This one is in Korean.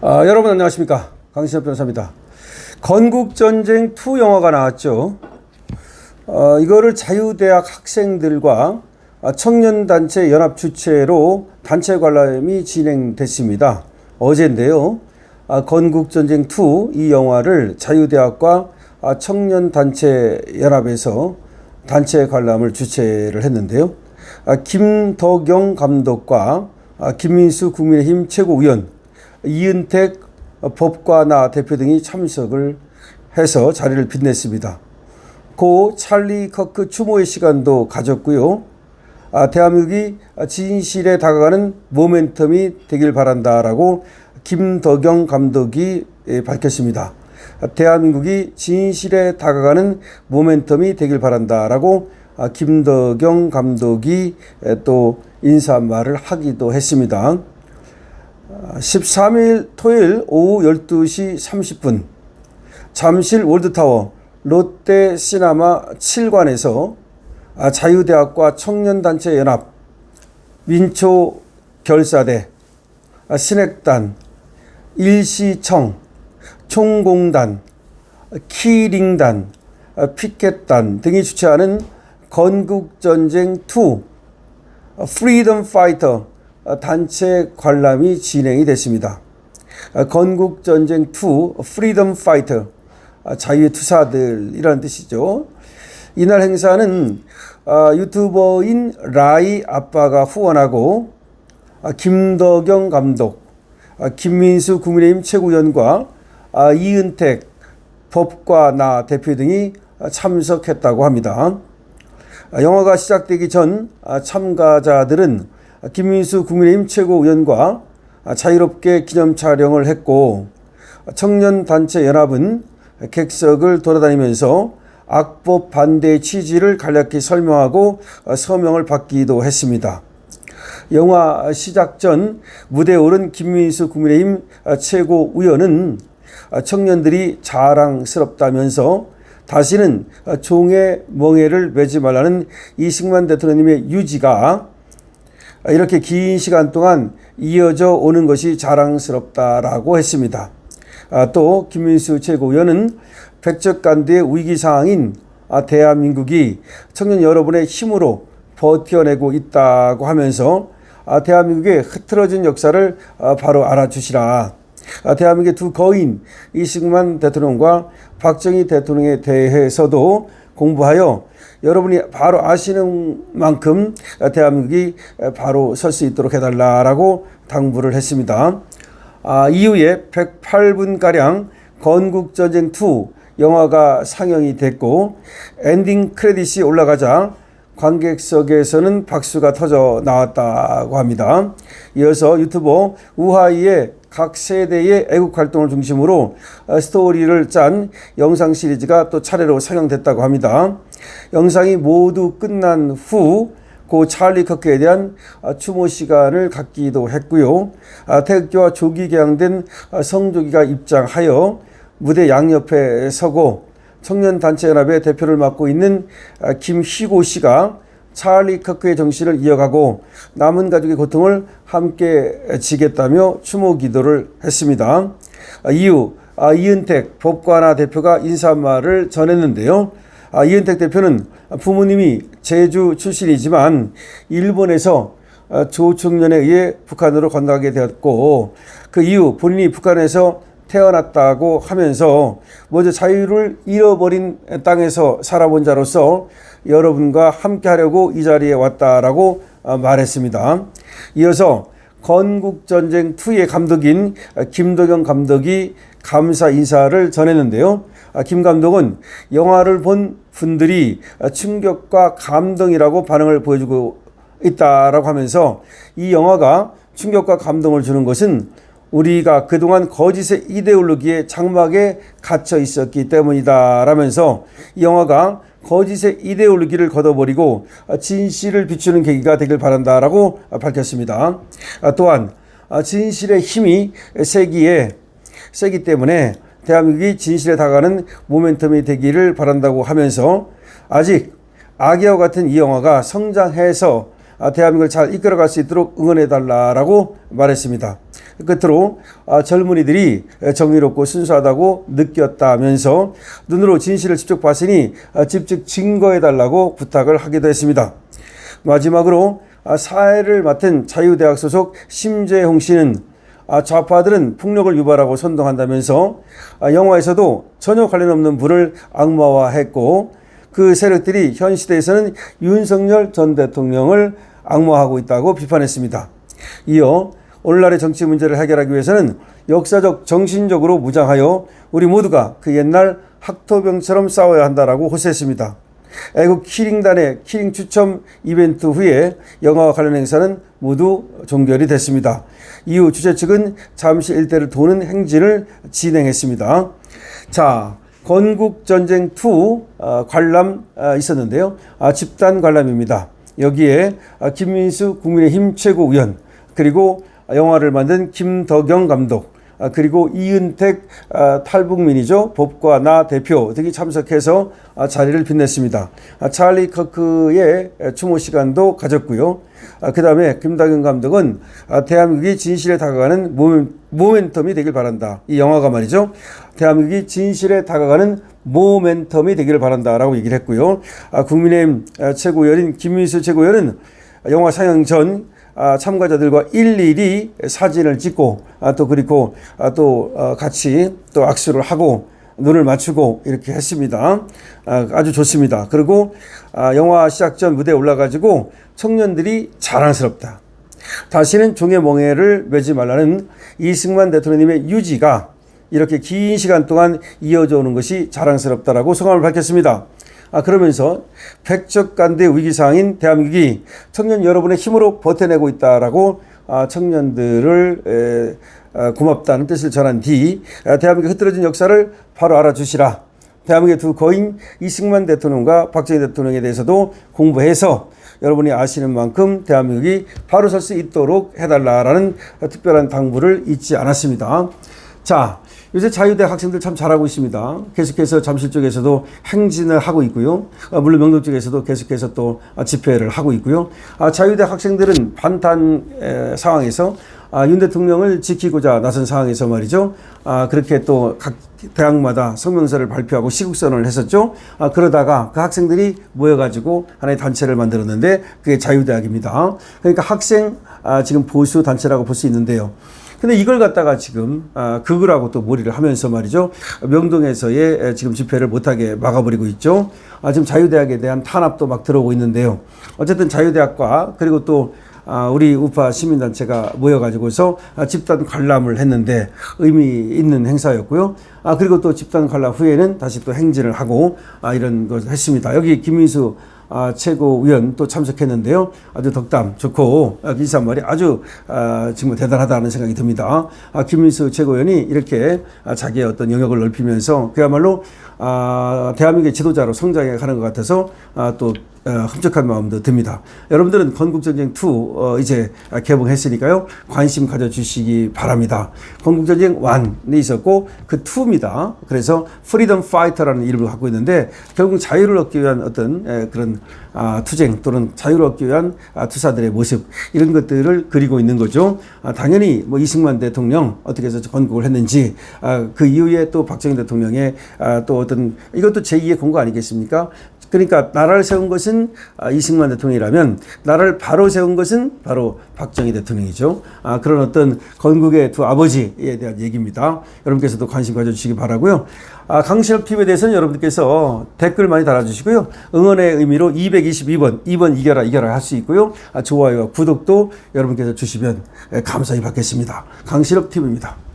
아, 여러분 안녕하십니까 강신엽 변호사입니다. 건국전쟁 2 영화가 나왔죠. 어, 이거를 자유대학 학생들과 아, 청년단체 연합 주최로 단체 관람이 진행됐습니다. 어제인데요. 아, 건국전쟁 2 이 영화를 자유대학과 아, 청년단체 연합에서 단체 관람을 주최를 했는데요. 아, 김덕영 감독과 아, 김민수 국민의힘 최고위원 이은택 법과나 대표 등이 참석을 해서 자리를 빛냈습니다. 고 찰리 커크 추모의 시간도 가졌고요. 아, 대한민국이 진실에 다가가는 모멘텀이 되길 바란다라고 김덕영 감독이 예, 밝혔습니다. 아, 대한민국이 진실에 다가가는 모멘텀이 되길 바란다라고 아, 김덕영 감독이 에, 또 인사 말을 하기도 했습니다. 13일 토요일 오후 12시 30분 잠실 월드타워 롯데 시나마 7관에서 아, 자유대학과 청년단체 연합 민초 결사대 아, 신핵단 일시청 총공단 키링단 아, 피켓단 등이 주최하는 건국전쟁 2 프리덤 파이터 단체 관람이 진행이 됐습니다. 건국 전쟁 2 프리덤 파이터 자유의 투사들이라는 뜻이죠. 이날 행사는 아, 유튜버인 라이 아빠가 후원하고 아, 김덕영 감독, 아, 김민수 국민의힘 최고위원과 이은택 법과 나 대표 등이 참석했다고 합니다. 영화가 시작되기 전 참가자들은 김민수 국민의힘 최고위원과 자유롭게 기념 촬영을 했고 청년 단체 연합은 객석을 돌아다니면서 악법 반대 취지를 간략히 설명하고 서명을 받기도 했습니다. 영화 시작 전 무대에 오른 김민수 국민의힘 최고위원은 청년들이 자랑스럽다면서 다시는 종의 멍해를 매지 말라는 이승만 대통령님의 유지가 이렇게 긴 시간 동안 이어져 오는 것이 자랑스럽다라고 했습니다. 아, 또 김민수 최고위원은 백적간대의 위기 상황인 아, 대한민국이 청년 여러분의 힘으로 버텨내고 있다고 하면서 아, 대한민국의 흐트러진 역사를 바로 알아주시라. 대한민국의 두 거인 이승만 대통령과 박정희 대통령에 대해서도 공부하여 여러분이 바로 아시는 만큼 대한민국이 바로 설 수 있도록 해달라라고 당부를 했습니다. 아, 이후에 108분가량 건국전쟁 2 영화가 상영이 됐고 엔딩 크레딧이 올라가자 관객석에서는 박수가 터져 나왔다고 합니다. 이어서 유튜버 우하이의 각 세대의 애국 활동을 중심으로 스토리를 짠 영상 시리즈가 또 차례로 상영됐다고 합니다. 영상이 모두 끝난 후고 찰리 커크에 대한 추모 시간을 갖기도 했고요. 태극기와 조기 개항된 성조기가 입장하여 무대 양옆에 서고 청년단체연합의 대표를 맡고 있는 김희고 씨가 찰리 커크의 정신을 이어가고 남은 가족의 고통을 함께 지겠다며 추모 기도를 했습니다. 이후 이은택 법관화 대표가 인사말을 전했는데요. 이은택 대표는 부모님이 제주 출신이지만 일본에서 조총련에 의해 북한으로 건너가게 되었고 그 이후 본인이 북한에서 태어났다고 하면서 먼저 자유를 잃어버린 땅에서 살아본 자로서 여러분과 함께 하려고 이 자리에 왔다라고 말했습니다. 이어서 건국전쟁 2의 감독인 김도경 감독이 감사 인사를 전했는데요. 김 감독은 영화를 본 분들이 충격과 감동이라고 반응을 보여주고 있다라고 하면서 이 영화가 충격과 감동을 주는 것은 우리가 그동안 거짓의 이데올로기에 장막에 갇혀 있었기 때문이다 라면서 이 영화가 거짓의 이데올로기를 걷어버리고 진실을 비추는 계기가 되길 바란다 라고 밝혔습니다. 또한 진실의 힘이 세기에 세기 때문에 대한민국이 진실에 다가가는 모멘텀이 되기를 바란다고 하면서 아직 아기와 같은 이 영화가 성장해서 대한민국을 잘 이끌어갈 수 있도록 응원해 달라라고 말했습니다. 끝으로 아, 젊은이들이 정의롭고 순수하다고 느꼈다면서 눈으로 진실을 직접 봤으니 아, 직접 증거해 달라고 부탁을 하기도 했습니다. 마지막으로 아, 사회를 맡은 자유대학 소속 심재홍 씨는 아, 좌파들은 폭력을 유발하고 선동한다면서 아, 영화에서도 전혀 관련 없는 분을 악마화했고 그 세력들이 현 시대에서는 윤석열 전 대통령을 악마하고 있다고 비판했습니다. 이어 오늘날의 정치 문제를 해결하기 위해서는 역사적 정신적으로 무장하여 우리 모두가 그 옛날 학토병처럼 싸워야 한다라고 호소했습니다. 애국 키링단의 키링 추첨 이벤트 후에 영화와 관련 행사는 모두 종결이 됐습니다. 이후 주최 측은 잠시 일대를 도는 행진을 진행했습니다. 자, 건국전쟁 2 어, 관람 어, 있었는데요. 아, 집단 관람입니다. 여기에 아, 김민수 국민의힘 최고위원 그리고 영화를 만든 김덕영 감독 아, 그리고 이은택 아, 탈북민이죠 법과 나 대표 등이 참석해서 아, 자리를 빛냈습니다. 아, 찰리 커크의 추모 시간도 가졌고요. 아, 그 다음에 김덕영 감독은 아, 대한민국이 진실에 다가가는 모멘, 모멘텀이 되길 바란다. 이 영화가 말이죠. 대한민국이 진실에 다가가는 모멘텀이 되기를 바란다라고 얘기를 했고요. 아, 국민의힘 아, 최고위원인 김민수 최고위원은 영화 상영 전 아, 참가자들과 일일이 사진을 찍고 아, 또 그리고 아, 또 어, 같이 또 악수를 하고 눈을 맞추고 이렇게 했습니다. 아, 아주 좋습니다. 그리고 아, 영화 시작 전 무대에 올라가지고 청년들이 자랑스럽다. 다시는 종의 멍해를 매지 말라는 이승만 대통령님의 유지가 이렇게 긴 시간 동안 이어져 오는 것이 자랑스럽다라고 소감을 밝혔습니다. 아, 그러면서 백척간대 위기 상황인 대한민국이 청년 여러분의 힘으로 버텨내고 있다라고 아, 청년들을 에, 아, 고맙다는 뜻을 전한 뒤 아, 대한민국의 흐트러진 역사를 바로 알아주시라. 대한민국의 두 거인 이승만 대통령과 박정희 대통령에 대해서도 공부해서 여러분이 아시는 만큼 대한민국이 바로 설 수 있도록 해달라라는 특별한 당부를 잊지 않았습니다. 자, 요새 자유대 학생들 참 잘하고 있습니다. 계속해서 잠실 쪽에서도 행진을 하고 있고요. 아, 물론 명동 쪽에서도 계속해서 또 집회를 하고 있고요. 아, 자유대 학생들은 반탄 에, 상황에서 아, 윤 대통령을 지키고자 나선 상황에서 말이죠. 아, 그렇게 또 각 대학마다 성명서를 발표하고 시국선언을 했었죠. 아, 그러다가 그 학생들이 모여가지고 하나의 단체를 만들었는데 그게 자유대학입니다. 그러니까 학생 아, 지금 보수 단체라고 볼 수 있는데요. 근데 이걸 갖다가 지금 아, 극을하고 또 몰이를 하면서 말이죠. 명동에서의 지금 집회를 못하게 막아버리고 있죠. 아, 지금 자유대학에 대한 탄압도 막 들어오고 있는데요. 어쨌든 자유대학과 그리고 또 아, 우리 우파 시민단체가 모여가지고서 아, 집단 관람을 했는데 의미 있는 행사였고요. 아, 그리고 또 집단 관람 후에는 다시 또 행진을 하고 아, 이런 것을 했습니다. 여기 김민수 아, 최고위원 또 참석했는데요. 아주 덕담 좋고 아, 인사말이 아주 아, 정말 대단하다는 생각이 듭니다. 아, 김민수 최고위원이 이렇게 아, 자기의 어떤 영역을 넓히면서 그야말로 아, 대한민국의 지도자로 성장해 가는 것 같아서 아, 또 어, 흡족한 마음도 듭니다. 여러분들은 건국전쟁 2 어, 이제 개봉했으니까요. 관심 가져주시기 바랍니다. 건국전쟁 1이 있었고 그 2입니다. 그래서 프리덤 파이터라는 이름을 갖고 있는데 결국 자유를 얻기 위한 어떤 에, 그런 아, 투쟁 또는 자유를 얻기 위한 아, 투사들의 모습 이런 것들을 그리고 있는 거죠. 아, 당연히 뭐 이승만 대통령 어떻게 해서 건국을 했는지 아, 그 이후에 또 박정희 대통령의 아, 또 어떤 이것도 제2의 공고 아니겠습니까? 그러니까 나라를 세운 것은 아, 이승만 대통령이라면 나라를 바로 세운 것은 바로 박정희 대통령이죠. 아, 그런 어떤 건국의 두 아버지에 대한 얘기입니다. 여러분께서도 관심 가져주시기 바라고요. 아, 강신업 TV에 대해서는 여러분께서 댓글 많이 달아주시고요. 응원의 의미로 222번, 2번 이겨라, 이겨라 할 수 있고요. 아, 좋아요와 구독도 여러분께서 주시면 감사히 받겠습니다. 강신업 TV입니다.